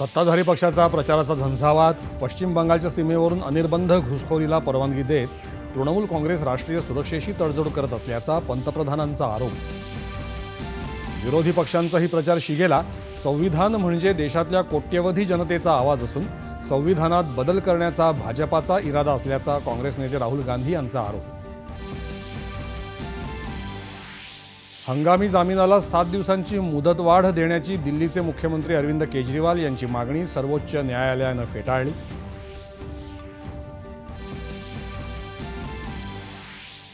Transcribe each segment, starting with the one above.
सत्ताधारी पक्षाचा प्रचाराचा झंझावात पश्चिम बंगालच्या सीमेवरून अनिर्बंध घुसखोरीला परवानगी देत तृणमूल काँग्रेस राष्ट्रीय सुरक्षेशी तडजोड करत असल्याचा पंतप्रधानांचा आरोप. विरोधी पक्षांचाही प्रचार शिगेला संविधान म्हणजे देशातल्या कोट्यवधी जनतेचा आवाज असून संविधानात बदल करण्याचा भाजपाचा इरादा असल्याचा काँग्रेस नेते राहुल गांधी यांचा आरोप. हंगामी जामिनाला सात दिवसांची मुदतवाढ देण्याची दिल्लीचे मुख्यमंत्री अरविंद केजरीवाल यांची मागणी सर्वोच्च न्यायालयानं फेटाळली.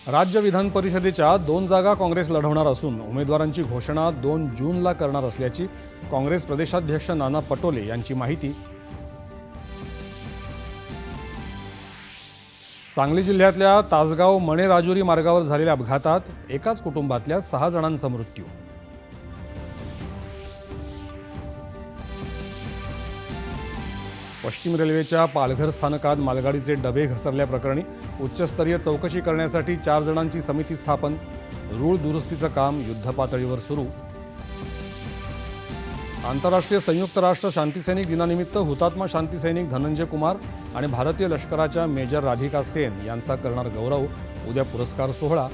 राज्य विधान परिषदेच्या दोन जागा काँग्रेस लढवणार असून उमेदवारांची घोषणा दोन जूनला करणार असल्याची काँग्रेस प्रदेशाध्यक्ष नाना पटोले यांची माहिती सांगली जिल्ह्यातल्या तासगाव मणे राजुरी मार्गावर झालेल्या अपघातात एकाच कुटुंबातल्या सहा जणांचा मृत्यू. पश्चिम रेल्वेच्या पालघर स्थानकात मालगाडीचे डबे घसरल्याप्रकरणी उच्चस्तरीय चौकशी करण्यासाठी चार जणांची समिती स्थापन. रूळ दुरुस्तीचं काम युद्धपातळीवर सुरू. आंतरराष्ट्रीय संयुक्त राष्ट्र शांतीसैनिक दिनानिमित्त हुतात्मा शांतीसैनिक धनंजय कुमार आणि भारतीय लष्कराच्या मेजर राधिका सेन यांचा करणार गौरव उद्या पुरस्कार सोहळा.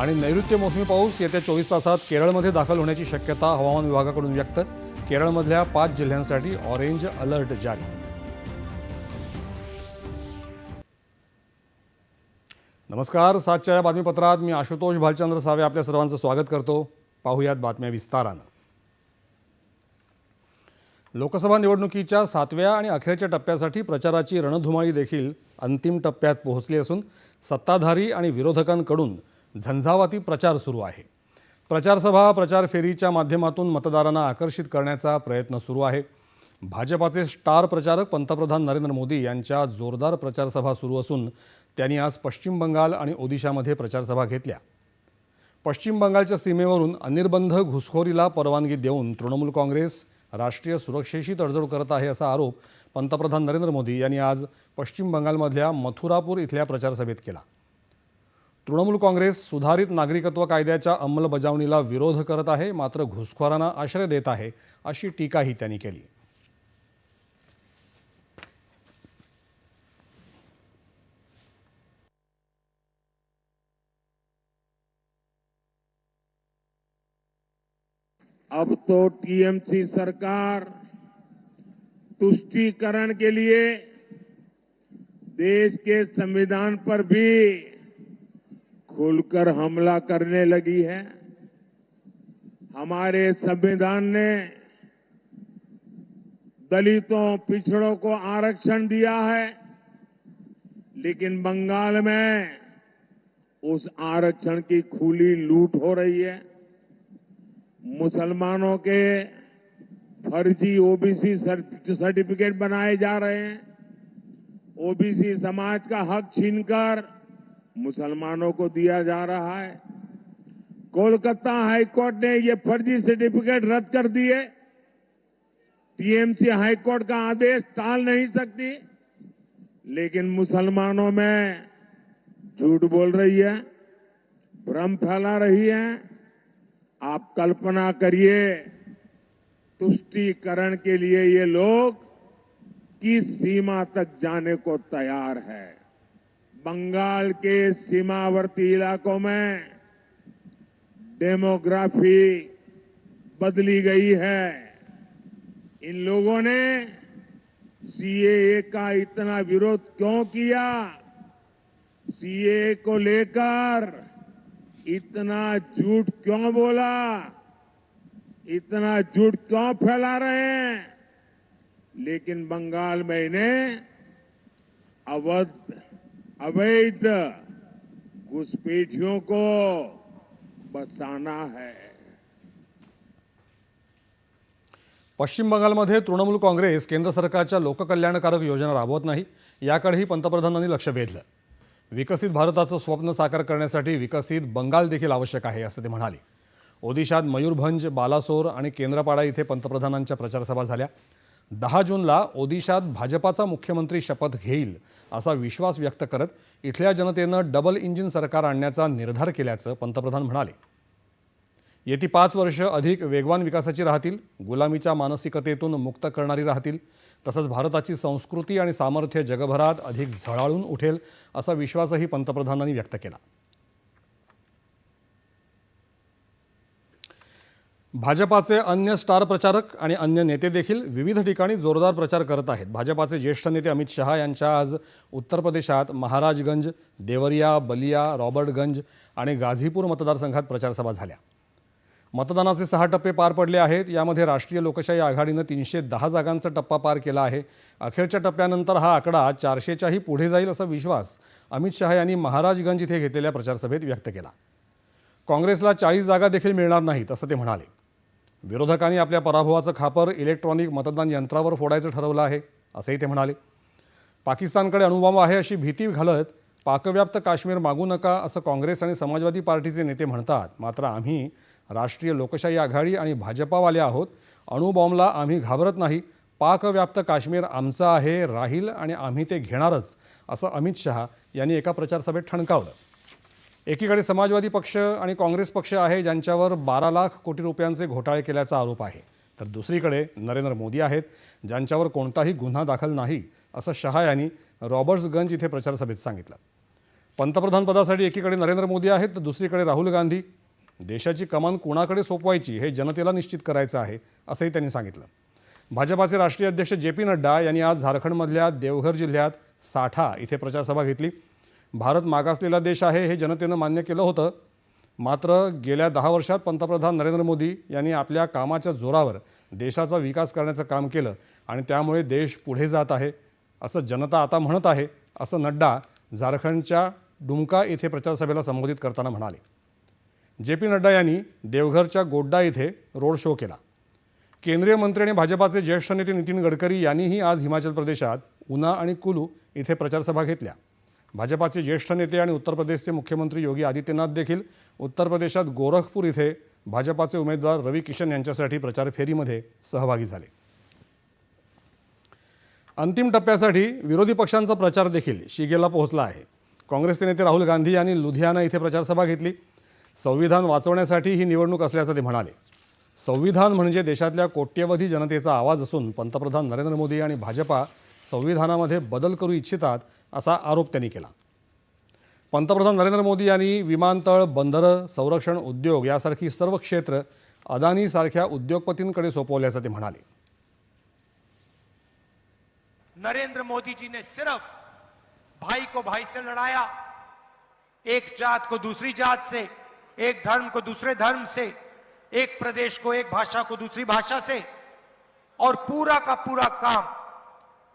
आणि नैऋत्य मोसमी पाऊस येत्या चोवीस तासात केरळमध्ये दाखल होण्याची शक्यता हवामान विभागाकडून व्यक्त. केरळमधल्या पाच जिल्ह्यांसाठी ऑरेंज अलर्ट जारी. नमस्कार सातच्या या बातमीपत्रात मी आशुतोष भालचंद्र सावे आपल्या सर्वांचं स्वागत करतो. पाहुयात बातम्या विस्तारानं. लोकसभा निवडणुकीच्या सातव्या आणि अखेरच्या टप्प्यासाठी प्रचाराची रणधुमाळी देखील अंतिम टप्प्यात पोहोचली असून सत्ताधारी आणि विरोधकांकडून झंझावाती प्रचार सुरू आहे. प्रचारसभा प्रचार फेरीच्या माध्यमातून मतदारांना आकर्षित करण्याचा प्रयत्न सुरू आहे. भाजपाचे स्टार प्रचारक पंतप्रधान नरेंद्र मोदी यांच्या जोरदार प्रचारसभा सुरू असून त्यांनी आज पश्चिम बंगाल आणि ओदिशामध्ये प्रचारसभा घेतल्या. पश्चिम बंगालच्या सीमेवरून अनिर्बंध घुसखोरीला परवानगी देऊन तृणमूल काँग्रेस राष्ट्रीय सुरक्षेशी तडजोड करत आहे असा आरोप पंतप्रधान नरेंद्र मोदी यांनी आज पश्चिम बंगालमधल्या मथुरापूर इथल्या प्रचारसभेत केला. तृणमूल काँग्रेस सुधारित नागरिकत्व कायद्याच्या अंमलबजावणीला विरोध करत आहे मात्र घुसखोरांना आश्रय देत आहे अशी टीकाही त्यांनी केली. अब तो टीएमसी सरकार तुष्टीकरण के लिए देश के संविधान पर भी खुलकर हमला करने लगी है। हमारे संविधान ने दलितों, पिछड़ों को आरक्षण दिया है, लेकिन बंगाल में उस आरक्षण की खुली लूट हो रही है। मुसलमानों के फर्जी ओबीसी सर्टिफिकेट बनाए जा रहे हैं। ओबीसी समाज का हक छीनकर मुसलमानों को दिया जा रहा है। कोलकाता हाईकोर्ट ने ये फर्जी सर्टिफिकेट रद्द कर दिए टीएमसी हाईकोर्ट का आदेश टाल नहीं सकती। लेकिन मुसलमानों में झूठ बोल रही है, भ्रम फैला रही है। आप कल्पना करिए, तुष्टीकरण के लिए ये लोग किस सीमा तक जाने को तैयार है? बंगाल के सीमावर्ती इलाकों में डेमोग्राफी बदली गई है। इन लोगों ने सीएए का इतना विरोध क्यों किया? सीएए को लेकर इतना झूठ क्यों बोला? इतना झूठ क्यों फैला रहे हैं? लेकिन बंगाल में इन्हें अवध अवैध घुसपैठियों को बचाना है। पश्चिम बंगालमध्ये तृणमूल काँग्रेस केंद्र सरकारच्या लोककल्याणकारक योजना राबवत नाही याकडेही पंतप्रधानांनी लक्ष वेधलं. विकसित भारताचं स्वप्न साकार करण्यासाठी विकसित बंगाल देखील आवश्यक आहे असं ते म्हणाले. ओदिशात मयूरभंज बालासोर आणि केंद्रपाडा इथे पंतप्रधानांच्या प्रचारसभा झाल्या. दहा जूनला ओदिशात भाजपाचा मुख्यमंत्री शपथ घेईल असा विश्वास व्यक्त करत इथल्या जनतेनं डबल इंजिन सरकार आणण्याचा निर्धार केल्याचं पंतप्रधान म्हणाले. येती पाच वर्ष अधिक वेगवान विकासाची राहतील गुलामीच्या मानसिकतेतून मुक्त करणारी राहतील तसंच भारताची संस्कृती आणि सामर्थ्य जगभरात अधिक झळाळून उठेल असा विश्वासही पंतप्रधानांनी व्यक्त केला. भाजपाचे अन्य स्टार प्रचारक आणि अन्य नेते देखील विविध ठिकाणी जोरदार प्रचार करत आहेत. भाजपाचे ज्येष्ठ नेते अमित शहा यांच्या आज उत्तर प्रदेशात महाराजगंज देवरिया बलिया रॉबर्टगंज आणि गाझीपूर मतदारसंघात प्रचारसभा झाल्या. मतदानाचे सहा टप्पे पार पडले आहेत. यामध्ये राष्ट्रीय लोकशाही आघाडीनं तीनशे दहा जागांचा टप्पा पार केला आहे. अखेरच्या टप्प्यानंतर हा आकडा चारशेच्याही पुढे जाईल असा विश्वास अमित शहा यांनी महाराजगंज इथे घेतलेल्या प्रचारसभेत व्यक्त केला. काँग्रेसला चाळीस जागा देखील मिळणार नाहीत असं ते म्हणाले. विरोधकांनी आपल्या पराभवाचं खापर इलेक्ट्रॉनिक मतदान यंत्रावर फोडायचं ठरवलं आहे असंही ते म्हणाले. पाकिस्तानकडे अणुबॉम्ब आहे अशी भीती घालत पाकव्याप्त काश्मीर मागू नका असं काँग्रेस आणि समाजवादी पार्टीचे नेते म्हणतात. मात्र आम्ही राष्ट्रीय लोकशाही आघाडी आणि भाजपावाले आहोत. अणुबॉम्बला आम्ही घाबरत नाही. पाकव्याप्त काश्मीर आमचं आहे राहील आणि आम्ही ते घेणारच असं अमित शहा यांनी एका प्रचारसभेत ठणकावलं. एकीकडे समाजवादी पक्ष आणि काँग्रेस पक्ष आहे ज्यांच्यावर बारा लाख कोटी रुपयांचे घोटाळे केल्याचा आरोप आहे. तर दुसरीकडे नरेंद्र मोदी आहेत ज्यांच्यावर कोणताही गुन्हा दाखल नाही असं शहा यांनी रॉबर्ट्सगंज इथे प्रचारसभेत सांगितलं. पंतप्रधानपदासाठी एकीकडे नरेंद्र मोदी आहेत तर दुसरीकडे राहुल गांधी. देशाची कमान कोणाकडे सोपवायची हे जनतेला निश्चित करायचं आहे असंही त्यांनी सांगितलं. भाजपाचे राष्ट्रीय अध्यक्ष जे पी नड्डा यांनी आज झारखंडमधल्या देवघर जिल्ह्यात साठा इथे प्रचारसभा घेतली. भारत मागासलेला देश आहे हे जनतेनं मान्य केलं होतं. मात्र गेल्या दहा वर्षात पंतप्रधान नरेंद्र मोदी यांनी आपल्या कामाच्या जोरावर देशाचा विकास करण्याचं काम केलं आणि त्यामुळे देश पुढे जात आहे असं जनता आता म्हणत आहे असं नड्डा झारखंडच्या डुमका येथे प्रचारसभेला संबोधित करताना म्हणाले. जे पी नड्डा यांनी देवघरच्या गोड्डा इथे रोड शो केला. केंद्रीय मंत्री आणि भाजपाचे ज्येष्ठ नेते नितीन गडकरी यांनीही आज हिमाचल प्रदेशात उना आणि कुलू इथे प्रचारसभा घेतल्या. भाजपाचे ज्येष्ठ नेते आणि उत्तर प्रदेशचे मुख्यमंत्री योगी आदित्यनाथ देखील उत्तर प्रदेशात गोरखपूर इथे भाजपाचे उमेदवार रवी किशन यांच्यासाठी प्रचार फेरीमध्ये सहभागी झाले. अंतिम टप्प्यासाठी विरोधी पक्षांचा प्रचार देखील शिगेला पोहोचला आहे. काँग्रेसचे नेते राहुल गांधी यांनी लुधियाना इथे प्रचारसभा घेतली. संविधान वाचवण्यासाठी ही निवडणूक असल्याचं ते म्हणाले. संविधान म्हणजे देशातल्या कोट्यवधी जनतेचा आवाज असून पंतप्रधान नरेंद्र मोदी आणि भाजपा संविधानामध्ये बदल करू इच्छितात असा आरोप त्यांनी केला. पंतप्रधान नरेंद्र मोदी यांनी विमानतळ बंदरं संरक्षण उद्योग यासारखी सर्व क्षेत्र अदानीसारख्या उद्योगपतींकडे सोपवल्याचं ते म्हणाले. नरेंद्र मोदी जी ने सिर्फ भाई को भाई से लड़ाया एक जात को दूसरी जात से एक धर्म को दूसरे धर्म से, एक प्रदेश को, एक भाषा को दूसरी भाषा से, और पूरा का पूरा काम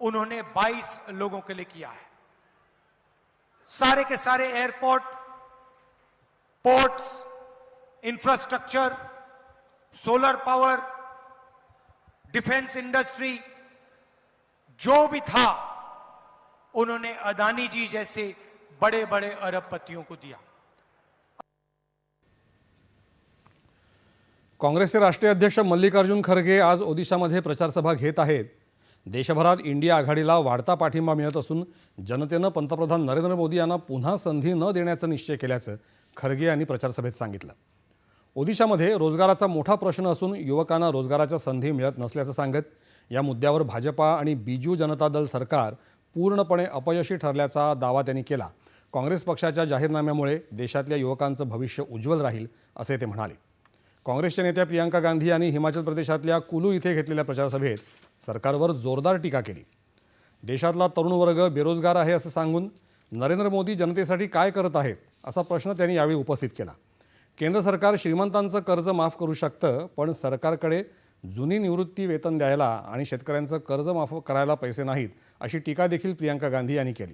उन्होंने 22 लोगों के लिए किया है। सारे के सारे airport, ports, infrastructure, solar power, defence industry, जो भी था, उन्होंने अदानी जी जैसे बड़े बड़े अरबपतियों को दिया। काँग्रेसचे राष्ट्रीय अध्यक्ष मल्लिकार्जुन खरगे आज ओदिशामध्ये प्रचारसभा घेत आहेत. देशभरात इंडिया आघाडीला वाढता पाठिंबा मिळत असून जनतेनं पंतप्रधान नरेंद्र मोदी यांना पुन्हा संधी न देण्याचा निश्चय केल्याचं खरगे यांनी प्रचारसभेत सांगितलं. ओदिशामध्ये रोजगाराचा मोठा प्रश्न असून युवकांना रोजगाराच्या संधी मिळत नसल्याचं सांगत या मुद्द्यावर भाजपा आणि बिजू जनता दल सरकार पूर्णपणे अपयशी ठरल्याचा दावा त्यांनी केला. काँग्रेस पक्षाच्या जाहीरनाम्यामुळे देशातल्या युवकांचं भविष्य उज्ज्वल राहील असे ते म्हणाले. काँग्रेसच्या नेत्या प्रियांका गांधी यांनी हिमाचल प्रदेशातल्या कुलू इथे घेतलेल्या प्रचारसभेत सरकारवर जोरदार टीका केली. देशातला तरुण वर्ग बेरोजगार आहे असं सांगून नरेंद्र मोदी जनतेसाठी काय करत आहेत असा प्रश्न त्यांनी यावेळी उपस्थित केला. केंद्र सरकार श्रीमंतांचं कर्ज माफ करू शकतं पण सरकारकडे जुनी निवृत्ती वेतन द्यायला आणि शेतकऱ्यांचं कर्ज माफ करायला पैसे नाहीत अशी टीका देखील प्रियांका गांधी यांनी केली.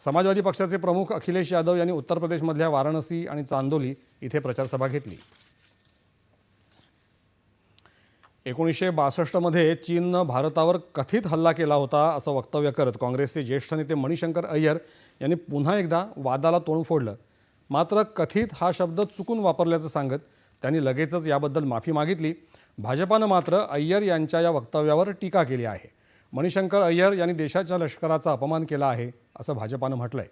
समाजवादी पक्षाचे प्रमुख अखिलेश यादव यांनी उत्तर प्रदेशमधल्या वाराणसी आणि चांदोली इथे प्रचारसभा घेतली. एकोणीसशे बासष्टमध्ये चीननं भारतावर कथित हल्ला केला होता असं वक्तव्य करत काँग्रेसचे ज्येष्ठ नेते मणिशंकर अय्यर यांनी पुन्हा एकदा वादाला तोंड फोडलं. मात्र कथित हा शब्द चुकून वापरल्याचं सांगत त्यांनी लगेचच याबद्दल माफी मागितली. भाजपानं मात्र अय्यर यांच्या या वक्तव्यावर टीका केली आहे. मणिशंकर अय्यर यांनी देशाच्या लष्कराचा अपमान केला आहे असं भाजपानं म्हटलंय.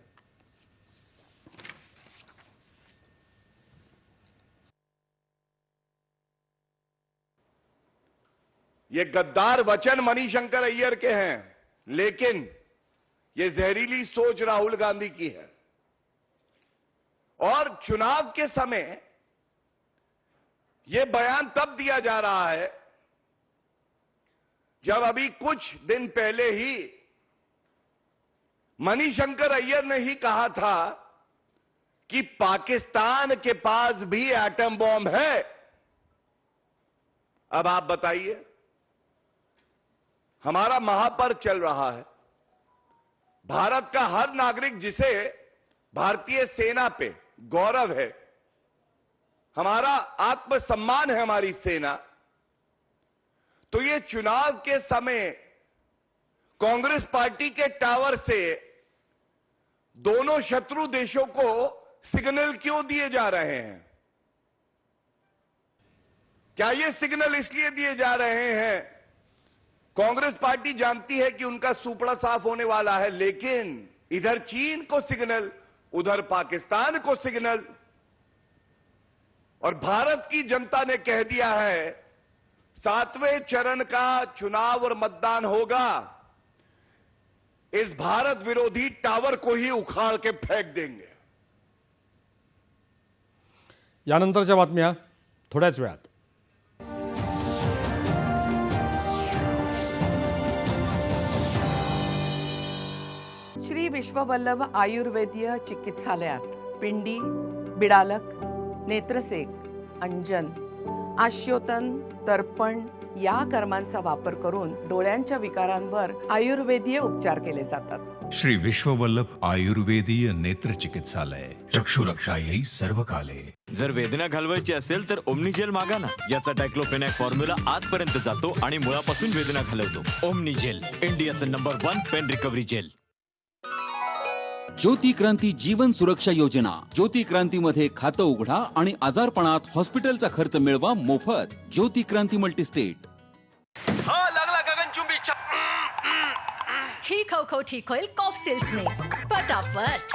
ये गद्दार वचन मणिशंकर अय्यर के हैं, लेकिन ये जहरीली सोच राहुल गांधी की है। और चुनाव के समय ये बयान तब दिया जा रहा है जब अभी कुछ दिन पहले ही मणिशंकर अय्यर ने ही कहा था कि पाकिस्तान के पास भी एटम बॉम्ब है। अब आप बताइए हमारा महापर्व चल रहा है। भारत का हर नागरिक जिसे भारतीय सेना पे गौरव है, हमारा आत्मसम्मान है हमारी सेना तो ये चुनाव के समय कांग्रेस पार्टी के टावर से दोनों शत्रु देशों को सिग्नल क्यों दिए जा रहे हैं? क्या ये सिग्नल इसलिए दिए जा रहे हैं कांग्रेस पार्टी जानती है कि उनका सुपड़ा साफ़ होने वाला है, लेकिन इधर चीन को सिग्नल, उधर पाकिस्तान को सिग्नल। और भारत की जनता ने कह दिया है, सातवें चरण का चुनाव और मतदान होगा। इस भारत विरोधी टावर को ही उखाड़ के फेंक देंगे। यानंतरच्या बातम्या थोड्याच वेळात. श्री विश्ववल्लभ आयुर्वेदीय चिकित्सालयात पिंडी बिडालक नेत्रसेक अंजन आश्योतन तर्पण या कर्मांचा वापर करून डोळ्यांच्या विकारांवर आयुर्वेदीय उपचार केले जातात. श्री विश्ववल्लभ आयुर्वेदीय नेत्र चिकित्सालय चक्षुरक्षा येई सर्व काले जर वेदना घालवायची असेल तर ओमनीजेल मागा ना. याचा डायक्लोफेनॅक फॉर्म्युला आजपर्यंत जातो आणि मुळापासून वेदना घालवतो. ओमनीजेल इंडियाचं number one pain recovery gel. Jyoti Kranti Jeevan Suraksha Yojana. Jyoti क्रांतीमध्ये खातं उघडा आणि आजारपणात हॉस्पिटलचा खर्च मिळवा मोफत. ज्योती क्रांती मल्टीस्टेट. ही खवखव ठीक होईल कॉफ सिल्सने पटापट.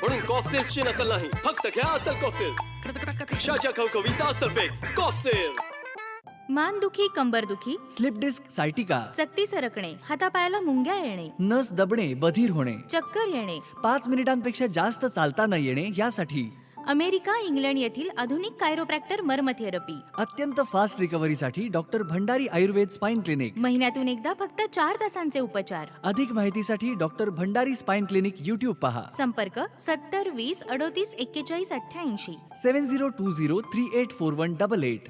म्हणून कॉफ सेल्सची नकल नाही. फक्त घ्या असेल कॉफ सेल्स कशाच्या खवखवीचा असेल फिक्स कॉफ सेल्स मानदुखी कंबरदुखी स्लिप डिस्क सायटिका चकती सरकणे हातापायाला मुंग्या येणे नस दबणे बधीर होणे चक्कर येणे. पाच मिनिटांपेक्षा जास्त चालता न येणे यासाठी. अमेरिका इंग्लंड येथील आधुनिक कायरोप्रॅक्टर मर्म थेरपी अत्यंत fast रिकव्हरीसाठी doctor Bhandari Ayurved spine clinic महिन्यातून एकदा फक्त चार तासांचे उपचार. अधिक माहितीसाठी doctor Bhandari spine clinic YouTube पहा. संपर्क सत्तर वीस अडोतीस एक्केचाळीस अठ्ठ्याऐंशी. Seven zero two zero three eight four one double eight.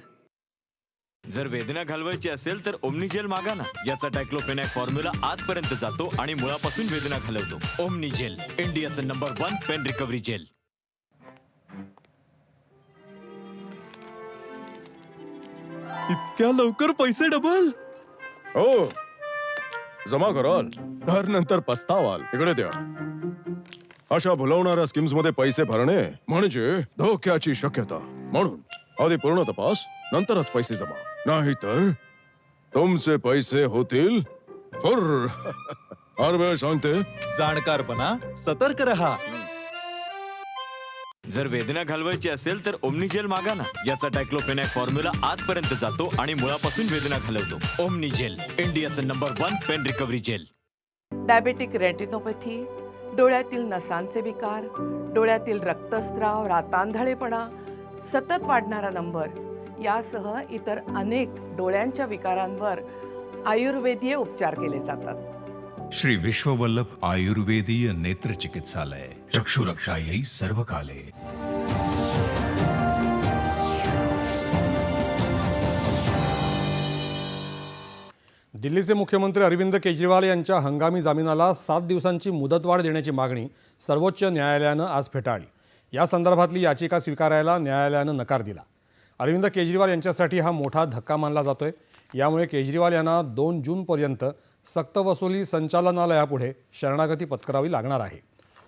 जर वेदना घालवायची असेल तर ओमनीजेल मागा ना. याचा डायक्लोफेनॅक फॉर्म्युला आजपर्यंत जातो आणि मुळापासून वेदना घालवतो. ओमनीजेल इंडियाचं number one pain recovery gel. इतक्या लवकर पैसे डबल हो. जमा कराल तर नंतर पस्तावाल इकडे द्या. अशा भुलवणाऱ्या स्कीम्समध्ये पैसे भरणे म्हणजे धोक्याची शक्यता. म्हणून आधी पूर्ण तपास नंतरच पैसे जमा. नाहीतर तुमचे पैसे होतील फुर. हर वेळ सांगते जाणकारपणा सतर्क रहा. जर वेदना घालवायची असेल तर ओमनीजेल मागा ना. याचा डायक्लोफेनॅक फॉर्म्युला आजपर्यंत जातो आणि मुळापासून वेदना घालवतो. ओमनीजेल इंडियाचं number one pain recovery gel. Diabetic retinopathy डोळ्यातील नसांचे विकार डोळ्यातील रक्तस्राव रातांधळेपणा सतत वाढणारा नंबर यासह इतर अनेक डोळ्यांच्या विकारांवर आयुर्वेदीय उपचार केले जातात. श्री विश्ववल्लभ आयुर्वेदीय नेत्र चिकित्सालय चक्षुरक्षा येई सर्व काले दिल्लीचे मुख्यमंत्री अरविंद केजरीवाल यांच्या हंगामी जामिनाला सात दिवसांची मुदतवाढ देण्याची मागणी सर्वोच्च न्यायालयानं आज फेटाळली. या संदर्भातली याचिका स्वीकारायला न्यायालयानं नकार दिला. अरविंद केजरीवाल यांच्यासाठी हा मोठा धक्का मानला जातोय. यामुळे केजरीवाल यांना दोन जूनपर्यंत सक्तवसुली संचालनालयापुढे शरणागती पत्करावी लागणार आहे.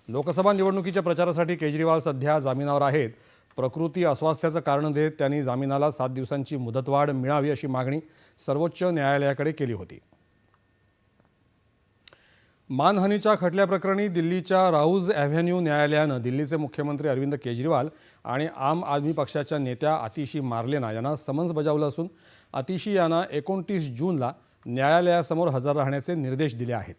लोकसभा निवडणुकीच्या प्रचारासाठी केजरीवाल सध्या जामिनावर आहेत. प्रकृती अस्वास्थ्याचं कारण देत त्यांनी जामिनाला सात दिवसांची मुदतवाढ मिळावी अशी मागणी सर्वोच्च न्यायालयाकडे केली होती. मानहानीच्या खटल्याप्रकरणी दिल्लीच्या राऊज ॲव्हेन्यू न्यायालयानं दिल्लीचे मुख्यमंत्री अरविंद केजरीवाल आणि आम आदमी पक्षाच्या नेत्या आतिशी मार्लेना यांना समन्स बजावलं असून आतिशी यांना एकोणतीस जूनला न्यायालयासमोर हजर राहण्याचे निर्देश दिले आहेत.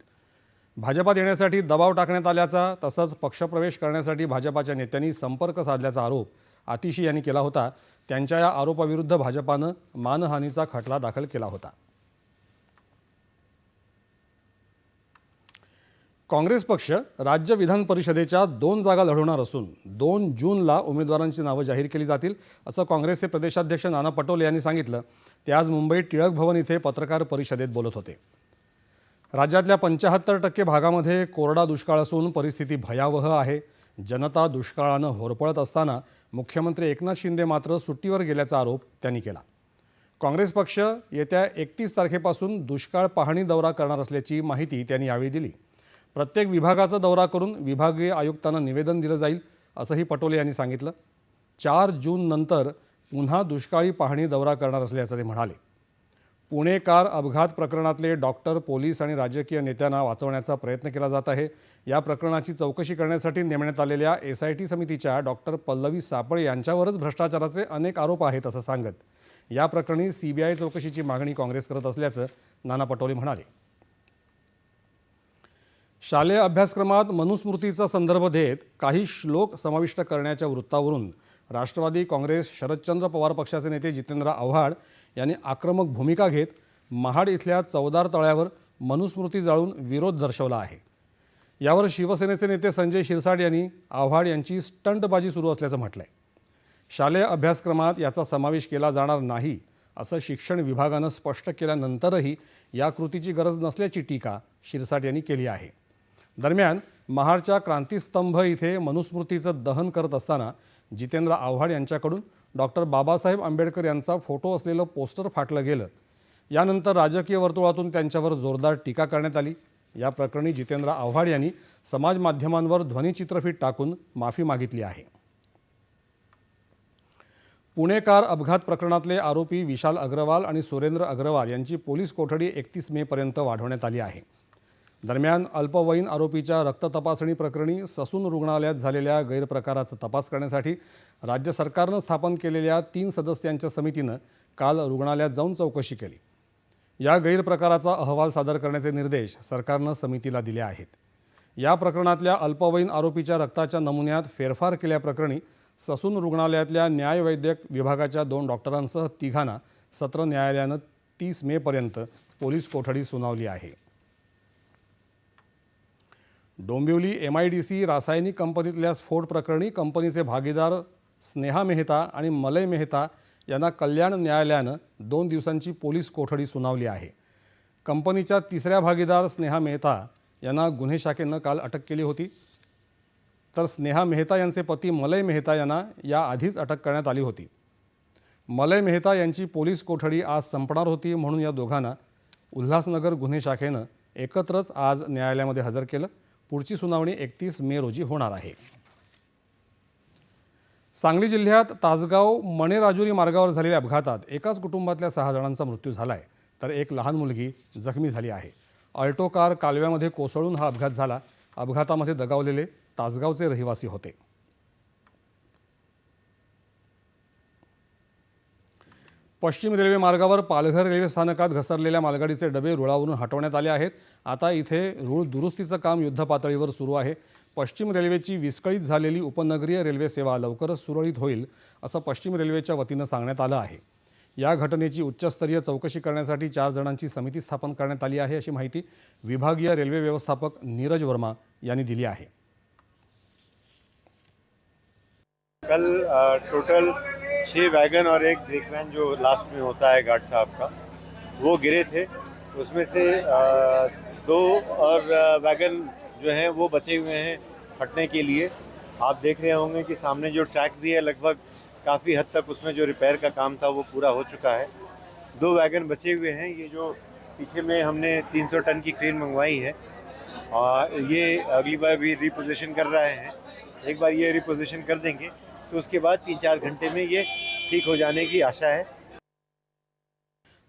भाजपात येण्यासाठी दबाव टाकण्यात आल्याचा तसंच पक्षप्रवेश करण्यासाठी भाजपाच्या नेत्यांनी संपर्क साधल्याचा आरोप आतिशी यांनी केला होता. त्यांच्या या आरोपाविरुद्ध भाजपानं मानहानीचा खटला दाखल केला होता. काँग्रेस पक्ष राज्य विधान परिषदेच्या दोन जागा लढवणार असून दोन जूनला उमेदवारांची नावं जाहीर केली जातील असं काँग्रेसचे प्रदेशाध्यक्ष नाना पटोले यांनी सांगितलं. ते आज मुंबईत टिळक भवन इथे पत्रकार परिषदेत बोलत होते. राज्यातल्या पंच्याहत्तर टक्के भागामध्ये कोरडा दुष्काळ असून परिस्थिती भयावह आहे. जनता दुष्काळानं होरपळत असताना मुख्यमंत्री एकनाथ शिंदे मात्र सुट्टीवर गेल्याचा आरोप त्यांनी केला. काँग्रेस पक्ष येत्या एकतीस तारखेपासून दुष्काळ पाहणी दौरा करणार असल्याची माहिती त्यांनी यावेळी दिली. प्रत्येक विभागाचा दौरा करून विभागीय आयुक्तांना निवेदन दिलं जाईल असंही पटोले यांनी सांगितलं. चार जून नंतर पुन्हा दुष्काळी पाहणी दौरा करणार असल्याचं ते म्हणाले. पुणे कार अपघात प्रकरणातले डॉक्टर पोलीस आणि राजकीय नेत्यांना वाचवण्याचा प्रयत्न केला जात आहे. या प्रकरणाची चौकशी करण्यासाठी नेमण्यात आलेल्या एस आय टी समितीच्या डॉक्टर पल्लवी सापळे यांच्यावरच भ्रष्टाचाराचे अनेक आरोप आहेत असं सांगत. या प्रकरणी सीबीआय चौकशीची मागणी काँग्रेस करत असल्याचं नाना पटोले म्हणाले. शालेय अभ्यासक्रमात मनुस्मृतीचा संदर्भ देत काही श्लोक समाविष्ट करण्याच्या वृत्तावरून राष्ट्रवादी काँग्रेस शरदचंद्र पवार पक्षाचे नेते जितेंद्र आव्हाड यांनी आक्रमक भूमिका घेत महाड इथल्या चौदार तळ्यावर मनुस्मृती जाळून विरोध दर्शवला आहे. यावर शिवसेनेचे नेते संजय शिरसाट यांनी आव्हाड यांची स्टंटबाजी सुरू असल्याचं म्हटलं आहे शालेय अभ्यासक्रमात याचा समावेश केला जाणार नाही असं शिक्षण विभागानं स्पष्ट केल्यानंतरही या कृतीची गरज नसल्याची टीका शिरसाट यांनी केली आहे. दरम्यान महाडच्या क्रांतीस्तंभ इथे मनुस्मृतीचं दहन करत असताना जितेंद्र आव्हाड यांच्याकडून डॉक्टर बाबासाहेब आंबेडकर यांचा फोटो असलेलं पोस्टर फाटलं गेलं. यानंतर राजकीय वर्तुळातून त्यांच्यावर जोरदार टीका करण्यात आली. या प्रकरणी जितेंद्र आव्हाड यांनी समाज माध्यमांवर ध्वनिचित्रफीत टाकून माफी मागितली आहे. पुणे कार अपघात प्रकरणातले आरोपी विशाल अग्रवाल आणि सुरेंद्र अग्रवाल यांची पोलीस कोठडी एकतीस मेपर्यंत वाढवण्यात आली आहे. दरम्यान अल्पवयीन आरोपीच्या रक्त तपासणी प्रकरणी ससून रुग्णालयात झालेल्या गैरप्रकाराचा तपास करण्यासाठी राज्य सरकारनं स्थापन केलेल्या तीन सदस्यांच्या समितीनं काल रुग्णालयात जाऊन चौकशी केली. या गैरप्रकाराचा अहवाल सादर करण्याचे निर्देश सरकारनं समितीला दिले आहेत. या प्रकरणातल्या अल्पवयीन आरोपीच्या रक्ताच्या नमुन्यात फेरफार केल्याप्रकरणी ससून रुग्णालयातल्या न्यायवैद्यक विभागाच्या दोन डॉक्टरांसह तिघांना सत्र न्यायालयानं तीस मेपर्यंत पोलीस कोठडी सुनावली आहे. Dombivli M I D C रासायनिक कंपनीतल्या स्फोट प्रकरणी कंपनीचे भागीदार स्नेहा मेहता आणि मलय मेहता यांना कल्याण न्यायालयानं दोन दिवसांची पोलीस कोठडी सुनावली आहे. कंपनीच्या तिसऱ्या भागीदार स्नेहा मेहता यांना गुन्हे शाखेनं काल अटक केली होती. तर स्नेहा मेहता यांचे पती मलय मेहता यांना याआधीच अटक करण्यात आली होती. मलय मेहता यांची पोलीस कोठडी आज संपणार होती म्हणून या दोघांना उल्हासनगर गुन्हे शाखेनं एकत्रच आज न्यायालयामध्ये हजर केलं. पुढची सुनावणी एकतीस मे रोजी होणार आहे. सांगली जिल्ह्यात तासगाव मणेराजुरी मार्गावर झालेल्या अपघातात एकाच कुटुंबातल्या सहा जणांचा मृत्यू झाला आहे तर एक लहान मुलगी जखमी झाली आहे. अल्टो कार कालव्यामध्ये कोसळून हा अपघात झाला. अपघातामध्ये दगावलेले तासगावचे रहिवासी होते. पश्चिम रेल्वे मार्गावर पालघर रेल्वे स्थानकात घसरलेल्या मालगाडीचे डबे रुळावरून हटवण्यात आले आहेत. आता इथे रूळ दुरुस्तीचं काम युद्धपातळीवर सुरू आहे. पश्चिम रेल्वेची विस्कळीत झालेली उपनगरीय रेल्वे सेवा लवकरच सुरळीत होईल असं पश्चिम रेल्वेच्या वतीनं सांगण्यात आलं आहे. या घटनेची उच्चस्तरीय चौकशी करण्यासाठी चार जणांची समिती स्थापन करण्यात आली आहे अशी माहिती विभागीय रेल्वे व्यवस्थापक नीरज वर्मा यांनी दिली आहे. कल टोटल छः वैगन और एक ब्रेकमैन जो लास्ट में होता है गार्ड साहब का, वो गिरे थे। उसमें से दो और वैगन जो हैं, वो बचे हुए हैं फटने के लिए। आप देख रहे होंगे कि सामने जो ट्रैक भी है, लगभग काफ़ी हद तक उसमें जो रिपेयर का काम था, वो पूरा हो चुका है। दो वैगन बचे हुए हैं। ये जो पीछे में हमने 300 टन की क्रेन मंगवाई है और ये अगली बार भी रिपोजिशन कर रहे हैं। एक बार ये रिपोजिशन कर देंगे। तो उसके बाद तीन चार घंटे में ये ठीक हो जाने की आशा है।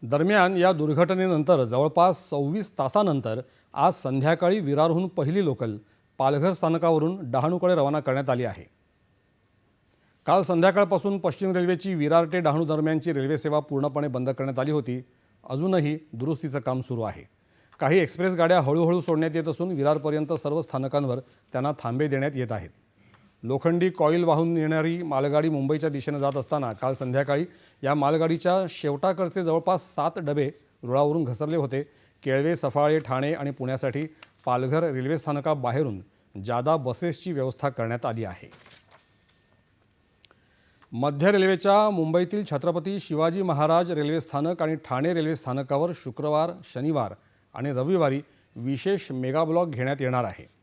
दरम्यान या दुर्घटनेनंतर जवळपास सव्वीस तासानंतर आज संध्याकाळी विरारहून पहिली लोकल पालघर स्थानकावरून डहाणूकडे रवाना करण्यात आली आहे. काल संध्याकाळपासून पश्चिम रेल्वेची विरार ते डहाणू दरम्यानची रेल्वे सेवा पूर्णपणे बंद करण्यात आली होती. अजूनही दुरुस्तीचं काम सुरू आहे. काही एक्सप्रेस गाड्या हळूहळू सोडण्यात येत असून विरारपर्यंत सर्व स्थानकांवर त्यांना थांबे देण्यात येत आहेत. लोखंडी कॉईल वाहून नेणारी मालगाडी मुंबईच्या दिशेनं जात असताना काल संध्याकाळी या मालगाडीच्या शेवटाकडचे जवळपास सात डबे रुळावरून घसरले होते. केळवे सफाळे ठाणे आणि पुण्यासाठी पालघर रेल्वे स्थानकाबाहेरून जादा बसेसची व्यवस्था करण्यात आली आहे. मध्य रेल्वेच्या मुंबईतील छत्रपती शिवाजी महाराज रेल्वे स्थानक आणि ठाणे रेल्वे स्थानकावर शुक्रवार शनिवार आणि रविवारी विशेष मेगाब्लॉक घेण्यात येणार आहे.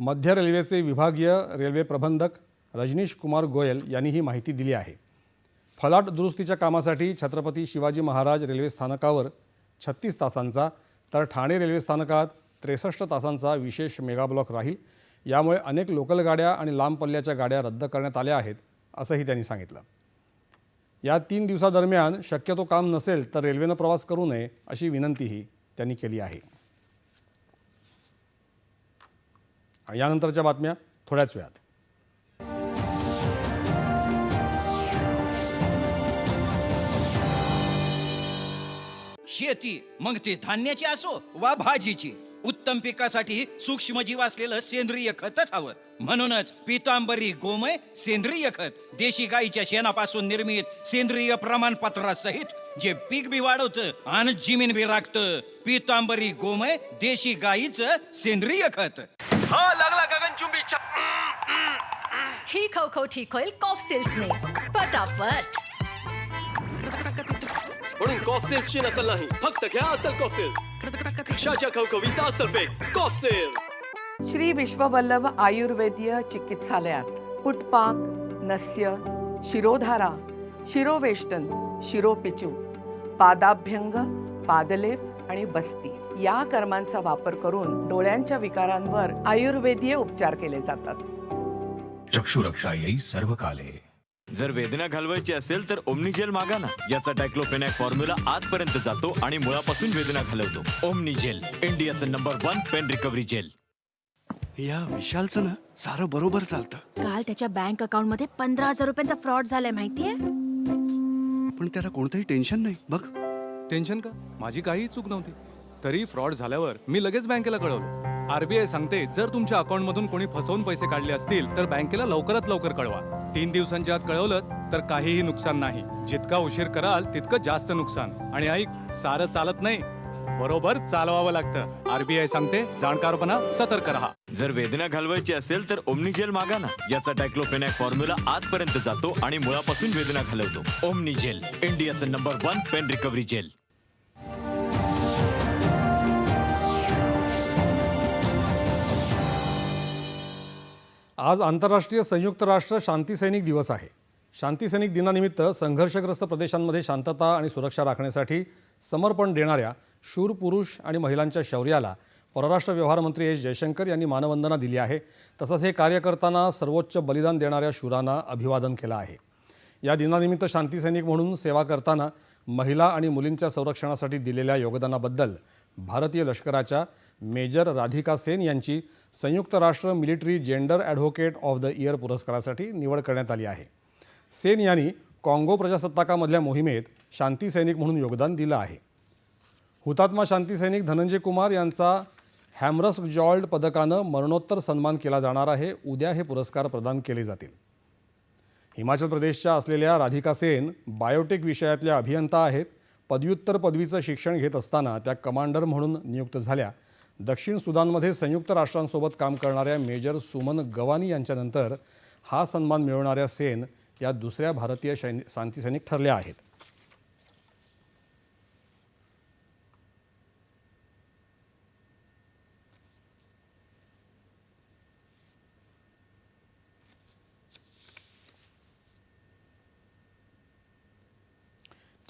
मध्य रेल्वेचे विभागीय रेल्वे प्रबंधक रजनीश कुमार गोयल यांनी ही माहिती दिली आहे. फलाट दुरुस्तीच्या कामासाठी छत्रपती शिवाजी महाराज रेल्वे स्थानकावर छत्तीस तासांचा तर ठाणे रेल्वे स्थानकात त्रेसष्ट तासांचा विशेष मेगाब्लॉक राहील. यामुळे अनेक लोकल गाड्या आणि लांब पल्ल्याच्या गाड्या रद्द करण्यात आल्या आहेत असंही त्यांनी सांगितलं. या तीन दिवसादरम्यान शक्यतो काम नसेल तर रेल्वेनं प्रवास करू नये अशी विनंतीही त्यांनी केली आहे आणि यानंतरच्या बातम्या थोड्याच वेळात. शेती मग ती धान्याची असो वा भाजीची उत्तम पिकासाठी सूक्ष्म जीव असलेलं सेंद्रिय खतच हवं. म्हणूनच पितांबरी गोमय सेंद्रिय खत देशी गाईच्या शेणापासून निर्मित सेंद्रिय प्रमाणपत्रासहित जे पीक बी वाढवतं आणि जमीन बी राखतं. पितांबरी गोमय देशी गाईचं सेंद्रिय खत. हा लागला गगनचुंबी ही खवखव ठीक होईल कॉफ सिल्सने पटापट. म्हणून कॉफ सेल्सची नकल नाही. फक्त घ्या असेल कॉफ सेल्स घशाच्या खवखवीचा असेल fix cough cells Shri Vishwavallabh आयुर्वेदीय चिकित्सालयात. पुटपाक नस्य शिरोधारा शिरोवेष्टन शिरोपिचू. पादाभ्यंग पादलेप आणि बस्ती या कर्मांचा वापर करून डोळ्यांच्या विकारांवर आयुर्वेदीय उपचार केले जातात. चक्षुरक्षा येई सर्व काले जर वेदना घालवायची असेल तर ओमनी जेल मागा ना. याचा डायक्लोफेनॅक फॉर्म्युला आतपर्यंत जातो आणि मुळापासून वेदना घालवतो. ओमनी जेल इंडियाचं number one pain recovery gel. या विशालचं ना सारं बरोबर चालतं. काल त्याच्या बँक अकाउंटमध्ये पंधरा हजार रुपयांचा फ्रॉड झालाय माहितीये? पण त्याला कोणतंही टेन्शन नाही. बघ. टेन्शन का? माझी काहीही चूक नव्हती. तरी फ्रॉड झाल्यावर मी लगेच बँकेला कळवलं. आरबीआय सांगते जर तुमच्या अकाउंट मधून कोणी फसवून पैसे काढले असतील तर बँकेला लवकरात लवकर कळवा. तीन दिवसांच्या आत कळवलं तर काहीही नुकसान नाही. जितका उशीर कराल तितकं जास्त नुकसान. आणि ऐक सारं चालत नाही बरोबर चालवावं लागतं. आरबीआय सांगते जाणकारपणा सतर्क राहा. जर वेदना घालवायची असेल तर ओमनी जेल मागा ना. याचा डायक्लोफेनॅक फॉर्म्युला आतपर्यंत जातो आणि मुळापासून वेदना घालवतो. ओमनी जेल इंडियाचं number one pain recovery gel. आज आंतरराष्ट्रीय संयुक्त राष्ट्र शांती सैनिक दिवस आहे. शांती सैनिक दिनानिमित्त संघर्षग्रस्त प्रदेशांमध्ये शांतता आणि सुरक्षा राखण्यासाठी समर्पण देणाऱ्या शूर पुरुष आणि महिलांच्या शौर्याला परराष्ट्र व्यवहार मंत्री एस जयशंकर यांनी मानवंदना दिली आहे. तसंच हे कार्य करताना सर्वोच्च बलिदान देणाऱ्या शूरांना अभिवादन केलं आहे. या दिनानिमित्त शांतीसैनिक म्हणून सेवा करताना महिला आणि मुलींच्या संरक्षणासाठी दिलेल्या योगदानाबद्दल भारतीय लष्कराच्या मेजर राधिका सेन यांची संयुक्त राष्ट्र military gender advocate of the year पुरस्कारासाठी निवड करण्यात आली आहे. सेन यांनी काँगो प्रजासत्ताकामधल्या मोहिमेत शांती सैनिक म्हणून योगदान दिलं आहे. हुतात्मा शांती सैनिक धनंजय कुमार यांचा हॅमरस जॉल्ड पदकानं मरणोत्तर सन्मान केला जाणार आहे. उद्या हे पुरस्कार प्रदान केले जातील. हिमाचल प्रदेशच्या असलेल्या राधिका सेन बायोटेक विषयातल्या अभियंता आहेत. पदव्युत्तर पदवीचं शिक्षण घेत असताना त्या कमांडर म्हणून नियुक्त झाल्या. दक्षिण सुदानमध्ये संयुक्त राष्ट्रांसोबत काम करणाऱ्या मेजर सुमन गवानी यांच्यानंतर हा सन्मान मिळवणाऱ्या सेन या दुसऱ्या भारतीय शैन शांतीसैनिक ठरल्या आहेत.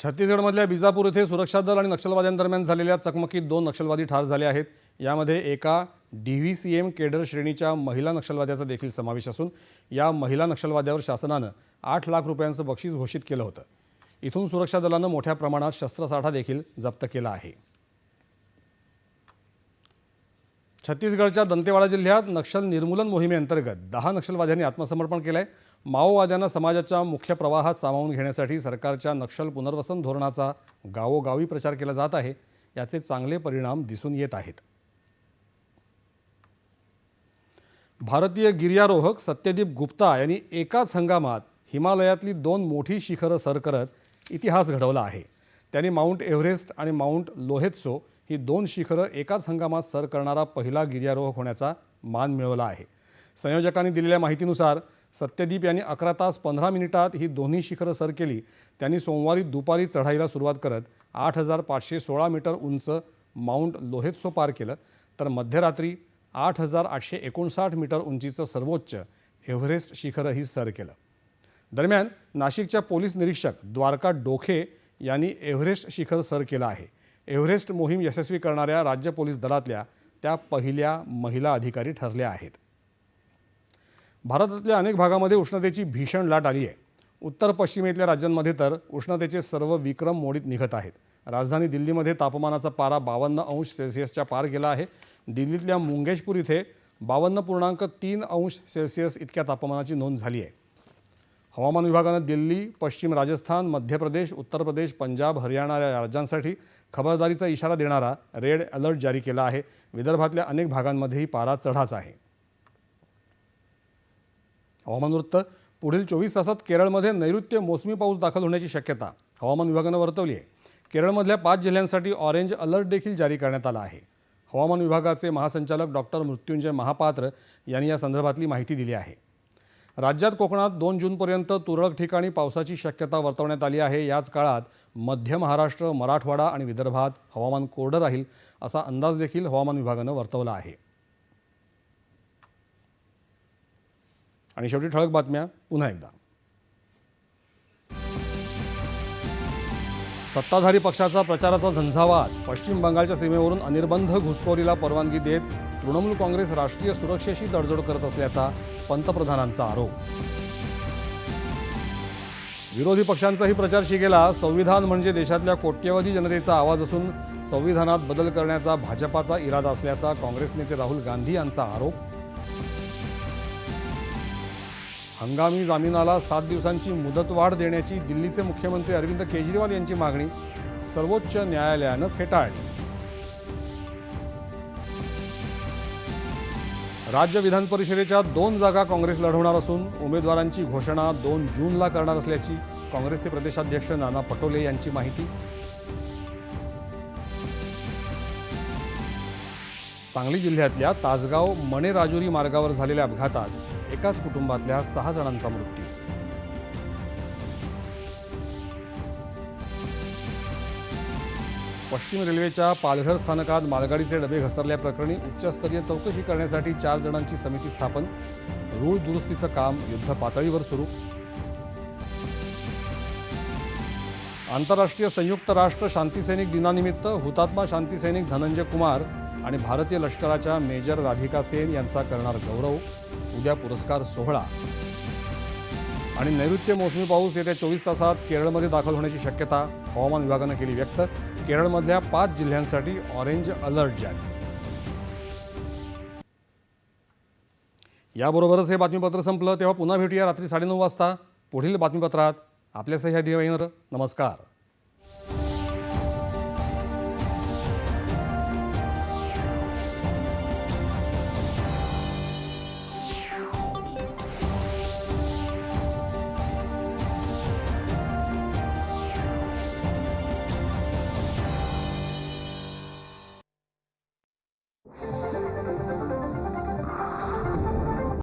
छत्तीसगडमधल्या बिजापूर येथे सुरक्षा दल आणि नक्षलवाद्यांदरम्यान झालेल्या चकमकीत दोन नक्षलवादी ठार झाले आहेत. यामध्ये एका D V C M cadre श्रेणीच्या महिला नक्षलवाद्याचा देखील समावेश असून या महिला नक्षलवाद्यावर शासनानं आठ लाख रुपयांचं बक्षीस घोषित केलं होतं. इथून सुरक्षा दलानं मोठ्या प्रमाणात शस्त्रसाठा देखील जप्त केला आहे. छत्तीसगडच्या दंतेवाडा जिल्ह्यात नक्षल निर्मूलन मोहिमेअंतर्गत दहा नक्षलवाद्यांनी आत्मसमर्पण केलं आहे माओवाद्यांना समाजाच्या मुख्य प्रवाहात सामावून घेण्यासाठी सरकारच्या नक्षल पुनर्वसन धोरणाचा गावोगावी प्रचार केला जात आहे. याचे चांगले परिणाम दिसून येत आहेत. भारतीय गिर्यारोहक सत्यदीप गुप्ता यांनी एकाच हंगामात हिमालयातली दोन मोठी शिखरं सर करत इतिहास घडवला आहे. त्यांनी माउंट एव्हरेस्ट आणि माउंट लोहेत्सो ही दोन शिखरं एकाच हंगामात सर करणारा पहिला गिर्यारोहक होण्याचा मान मिळवला आहे. संयोजकांनी दिलेल्या माहितीनुसार सत्यदीप यांनी अकरा तास पंधरा मिनिटात ही दोन्ही शिखरं सर केली. त्यांनी सोमवारी दुपारी चढाईला सुरुवात करत आठ हजार पाचशे सोळा मीटर उंच माउंट लोहेत्सो पार केलं. तर मध्यरात्री आठ हजार आठशे एकोणसाठ मीटर उंचीचं सर्वोच्च एव्हरेस्ट शिखरही सर केलं. दरम्यान नाशिकच्या पोलीस निरीक्षक द्वारका डोखे यांनी एव्हरेस्ट शिखर सर केलं आहे. एव्हरेस्ट मोहीम यशस्वी करणाऱ्या राज्य पोलीस दलातल्या त्या पहिल्या महिला अधिकारी ठरल्या आहेत. भारतातल्या अनेक भागामध्ये उष्णतेची भीषण लाट आली आहे. उत्तर पश्चिमेतल्या राज्यांमध्ये तर उष्णतेचे सर्व विक्रम मोडीत निघत आहेत. राजधानी दिल्लीमध्ये तापमानाचा पारा बावन्न अंश सेल्सिअसच्या पार गेला आहे. दिल्लीतल्या मुंगेशपूर इथे बावन्न पूर्णांक तीन अंश सेल्सिअस इतक्या तापमानाची नोंद झाली आहे. हवामान विभागानं दिल्ली पश्चिम राजस्थान मध्य प्रदेश उत्तर प्रदेश पंजाब हरियाणा या राज्यांसाठी खबरदारीचा इशारा देणारा रेड अलर्ट जारी केला आहे. विदर्भातल्या अनेक भागांमध्येही पारा चढाच आहे. हवामान वृत्त. पुढील चोवीस तासात केरळमध्ये नैऋत्य मोसमी पाऊस दाखल होण्याची शक्यता हवामान विभागानं वर्तवली आहे. केरळमधल्या पाच जिल्ह्यांसाठी ऑरेंज अलर्ट देखील जारी करण्यात आला आहे. हवामान विभागाचे महासंचालक डॉक्टर मृत्युंजय महापात्र यांनी या संदर्भातली माहिती दिली आहे. राज्यात कोकणात दोन जूनपर्यंत तुरळक ठिकाणी पावसाची शक्यता वर्तवण्यात आली आहे. याच काळात मध्य महाराष्ट्र मराठवाडा आणि विदर्भात हवामान कोरडं राहील असा अंदाज देखील हवामान विभागानं वर्तवला आहे. आणि शेवटी ठळक बातम्या पुन्हा एकदा. सत्ताधारी पक्षाचा प्रचाराचा झंझावात पश्चिम बंगालच्या सीमेवरून अनिर्बंध घुसखोरीला परवानगी देत तृणमूल काँग्रेस राष्ट्रीय सुरक्षेशी तडजोड करत असल्याचा पंतप्रधानांचा आरोप. विरोधी पक्षांचाही प्रचार शिगेला संविधान म्हणजे देशातल्या कोट्यवधी जनतेचा आवाज असून संविधानात बदल करण्याचा भाजपाचा इरादा असल्याचा काँग्रेस नेते राहुल गांधी यांचा आरोप. हंगामी जामिनाला सात दिवसांची मुदतवाढ देण्याची दिल्लीचे मुख्यमंत्री अरविंद केजरीवाल यांची मागणी सर्वोच्च न्यायालयानं फेटाळली. राज्य विधान परिषदेच्या दोन जागा काँग्रेस लढवणार असून उमेदवारांची घोषणा दोन जूनला करणार असल्याची काँग्रेसचे प्रदेशाध्यक्ष नाना पटोले यांची माहिती. सांगली जिल्ह्यातल्या तासगाव मणे राजुरी मार्गावर झालेल्या अपघातात एकाच कुटुंबातल्या सहा जणांचा मृत्यू. पश्चिम रेल्वेच्या पालघर स्थानकात मालगाडीचे डबे घसरल्याप्रकरणी उच्चस्तरीय चौकशी करण्यासाठी चार जणांची समिती स्थापन. रूळ दुरुस्तीचं काम युद्ध पातळीवर सुरू. आंतरराष्ट्रीय संयुक्त राष्ट्र शांतीसैनिक दिनानिमित्त हुतात्मा शांतीसैनिक धनंजय कुमार आणि भारतीय लष्कराच्या मेजर राधिका सेन यांचा करणार गौरव. उद्या पुरस्कार सोहळा. आणि नैऋत्य मोसमी पाऊस येत्या चोवीस तासात केरळमध्ये दाखल होण्याची शक्यता हवामान विभागानं केली व्यक्त. केरळमधल्या पाच जिल्ह्यांसाठी ऑरेंज अलर्ट जारी. याबरोबरच हे बातमीपत्र संपलं तेव्हा पुन्हा भेटूया रात्री साडेनऊ वाजता. पुढील बातमीपत्रात. आपल्या सह्याद्री नमस्कार.